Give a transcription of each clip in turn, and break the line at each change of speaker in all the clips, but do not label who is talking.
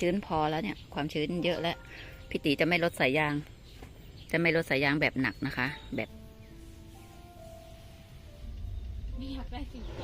ชื้นพอแล้วเนี่ย ความชื้นเยอะแล้วพี่ตีจะไม่ลดสายยาง จะไม่ลดสายยางแบบหนักนะคะ แบบ
ไม่อยากได้สีส้ม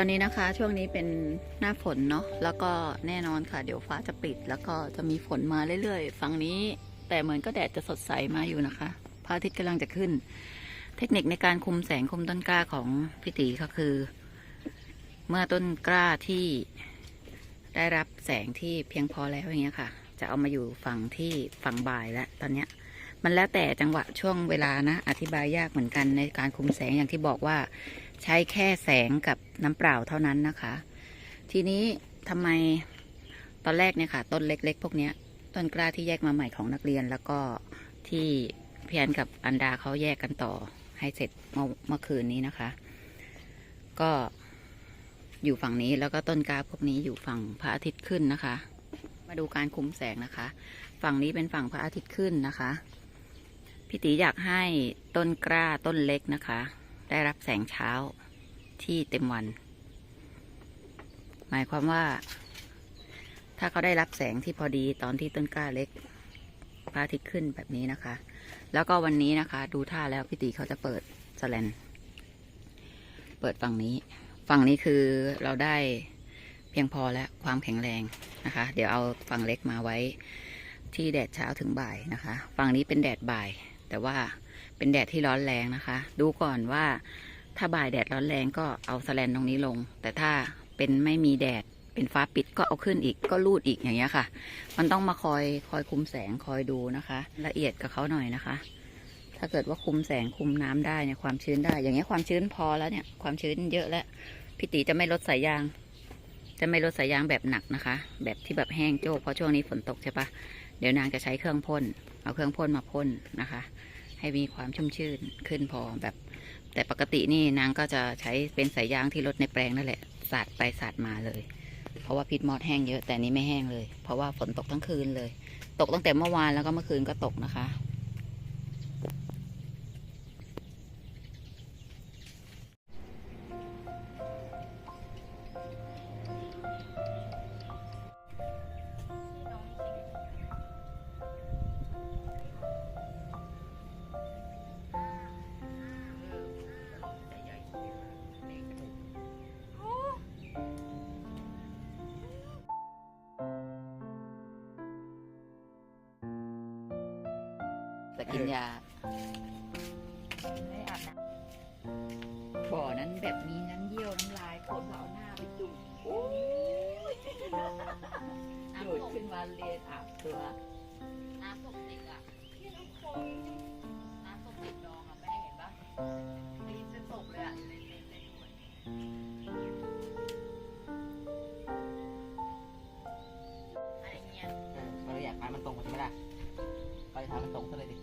อนนี้นะคะช่วงนี้เป็นหน้าฝนเนาะแล้วก็แน่นอนค่ะ เดี๋ยวฟ้าจะปิด แล้วก็จะมีฝนมาเรื่อยๆฝั่งนี้ แต่เหมือนก็แดดจะสดใสมาอยู่นะคะพระอาทิตย์กำลังจะขึ้น เทคนิคในการคุมแสงคุมต้นกล้าของพี่ตีก็คือ เมื่อต้นกล้าที่ได้รับแสงที่เพียงพอแล้วอย่างเงี้ยค่ะ จะเอามาอยู่ฝั่งที่ฝั่งบ่ายแล้วตอนเนี้ยมันแล้วแต่จังหวะช่วงเวลานะ อธิบายยากเหมือนกันในการคุมแสงอย่างที่บอกว่า ใช้แค่แสงกับน้ำเปล่าเท่านั้นนะคะ ทีนี้ทำไมตอนแรกเนี่ยค่ะ ต้นเล็ก ๆ พวกเนี้ยต้นกล้าที่แยกมาใหม่ของนักเรียน แล้วก็ที่เพี่แอนกับอันดาเขาแยกกันต่อ ให้เสร็จเมื่อเมื่อคืนนี้นะคะ ก็อยู่ฝั่งนี้แล้วก็ต้นกล้าพวกนี้อยู่ฝั่งพระอาทิตย์ขึ้นนะคะ มาดูการคุมแสงนะคะ ฝั่งนี้เป็นฝั่งพระอาทิตย์ขึ้นนะคะพี่ตีอยากให้ต้นกล้าต้นเล็กนะคะ ได้รับแสงเช้าที่เต็มวัน หมายความว่า ถ้าเขาได้รับแสงที่พอดีตอนที่ต้นกล้าเล็กพระอาทิตย์ขึ้นแบบนี้นะคะ แล้วก็วันนี้นะคะ ดูท่าแล้วพี่ตีเขาจะเปิดสแลนเปิดฝั่งนี้ ฝั่งนี้คือเราได้เพียงพอแล้วความแข็งแรงนะคะ เดี๋ยวเอาฝั่งเล็กมาไว้ที่แดดเช้าถึงบ่ายนะคะ ฝั่งนี้เป็นแดดบ่าย แต่ว่า เป็นแดดที่ร้อนแรงนะคะ ดูก่อนว่าถ้าบ่ายแดดร้อนแรงก็เอาสแลนตรงนี้ลง แต่ถ้าเป็นไม่มีแดดเป็นฟ้าปิดก็เอาขึ้นอีกก็รูดอีกอย่างเงี้ยค่ะ มันต้องมาคอยคอยคุมแสงคอยดูนะคะ ละเอียดกับเขาหน่อยนะคะ ถ้าเกิดว่าคุมแสงคุมน้ำได้เนี่ยความชื้นได้ อย่างเงี้ยความชื้นพอแล้วเนี่ยความชื้นเยอะแล้วพี่ตีจะไม่ลดสายยาง จะไม่ลดสายยางแบบหนักนะคะ แบบที่แบบแห้งโจกเพราะช่วงนี้ฝนตกใช่ปะเดี๋ยวนางจะใช้เครื่องพ่นเอาเครื่องพ่นมาพ่นนะคะ ให้มีความชุ่มชื่นขึ้นพอแบบ แต่ปกตินี่นางก็จะใช้เป็นสายยางที่ลดในแปลงนั่นแหละสาดไปสาดมาเลย เพราะว่าพิษมอดแห้งเยอะแต่นี้ไม่แห้งเลย เพราะว่าฝนตกทั้งคืนเลย ตกตั้งแต่เมื่อวานแล้วก็เมื่อคืนก็ตกนะคะ แต่กินยาไม่อาบน้ำบ่อนั้นแบบมีน้ำเยี่ยวน้ำลายคนก็เอาหน้าไปจุ่มโอ้ยโดดขึ้นมาเรียนอาบตัวน้ำตกติกอะน้ำตกติกดองอะแม่เห็นปะได้ยินเสียงตกเลยอะเล่นเล่นเล่นด้วยอะไรเงี้ย
เราอยากให้มันตรงใช่ไหมล่ะไปทางมันตรงซะเลยดิ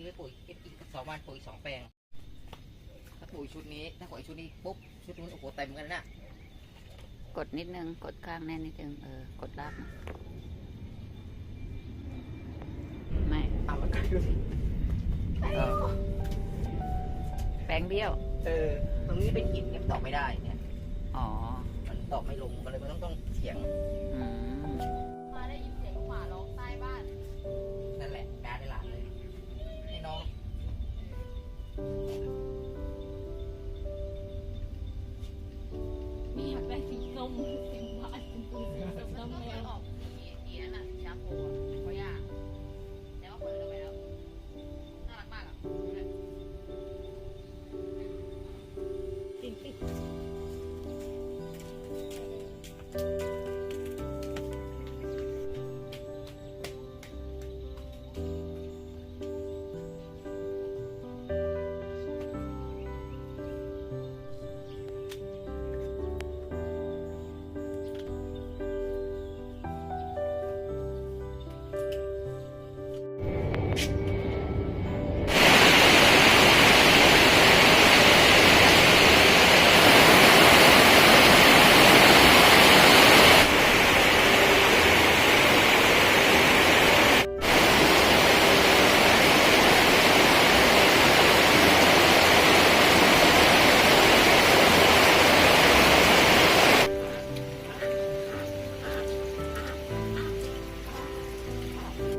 นี้ก็
ปลูกอีกอี
ก
สองวันปลูกอีกสองแปลง ถ้าปลูกชุดนี้ ถ้าปลูกชุดนี้ปุ๊บชุดนู้นโอ้โหเต็มกันนะ
กดนิดนึง กดข้างแน่นนิดนึงเออกดลากมาไม่
เอามาดูสิเออ
แปลงเบี้ยว
เออ ตรงนี้เป็นหินเนี่ยตอกไม่ได้เนี่ย
อ๋อ
มันตอกไม่ลงก็เลยมันต้องต้องเถียง
อืม